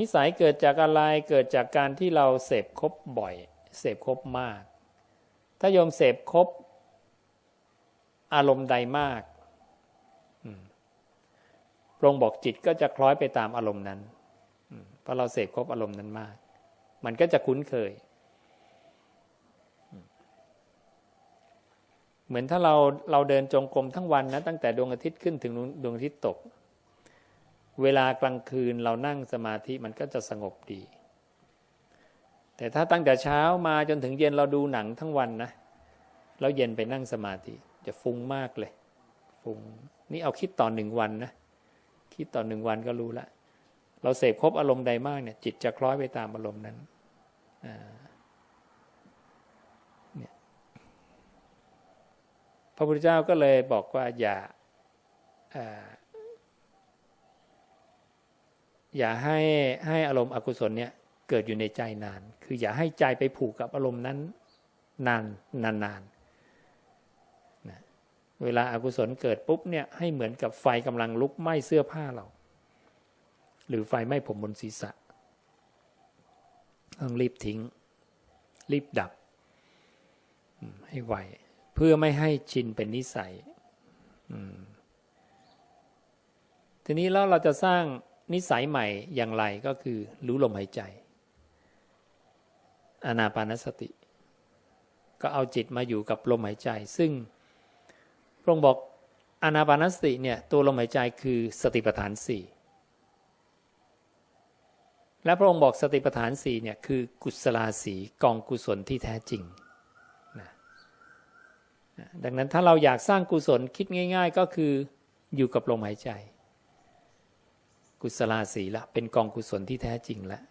นิสัยเกิดจากอะไรเกิดจากการที่เราเสพครบบ่อย เสพครบมาก ถ้าโยมเสพครบอารมณ์ใดมากพระองค์บอกจิตก็จะคล้อยไปตามอารมณ์นั้นเพราะเราเสพครบอารมณ์นั้นมาก มันก็จะคุ้นเคย เหมือนถ้าเราเราเดินจงกรมทั้งวันนะตั้งแต่ดวงอาทิตย์ขึ้นถึงดวงอาทิตย์ตก เวลากลางคืนเรานั่งสมาธิมันก็จะสงบดี แต่ถ้าตั้งแต่เช้ามาจนถึงเย็นเราดูหนังทั้งวันนะแล้วเย็นไปนั่งสมาธิ จะฟุ้งมากเลย ฟุ้งนี่เอาคิดต่อหนึ่งวันนะคิดต่อหนึ่งวันก็รู้ละเราเสพครบอารมณ์ใดมากเนี่ยจิตจะคล้อยไปตามอารมณ์นั้นอ่าพระพุทธเจ้าก็เลยบอกว่าอย่า อย่าให้ให้อารมณ์อกุศลเนี่ยเกิดอยู่ในใจนาน คืออย่าให้ใจไปผูกกับอารมณ์นั้นนานนานนานนะเวลาอากุศลเกิดปุ๊บเนี่ยให้เหมือนกับไฟกำลังลุกไหม้เสื้อผ้าเรา หรือไฟไหม้ผมบนศีรษะต้องรีบทิ้ง รีบดับ ให้ไวเพื่อไม่ให้ชินเป็นนิสัยทีนี้แล้วเราจะสร้าง นิสัยใหม่อย่างไรก็คือรู้ลมหายใจ อานาปานสติ ก็เอาจิตมาอยู่กับลมหายใจ ซึ่งพระองค์บอกอานาปานสติเนี่ยตัวลมหายใจคือสติปัฏฐานสี่และพระองค์บอกสติปัฏฐานสี่เนี่ยคือกุศลาสีกองกุศลที่แท้จริงดังนั้นถ้าเราอยากสร้างกุศลคิดง่าย ๆ ก็คืออยู่กับลมหายใจ กุศลาสีละเป็นกองกุศลที่แท้จริงแล้ว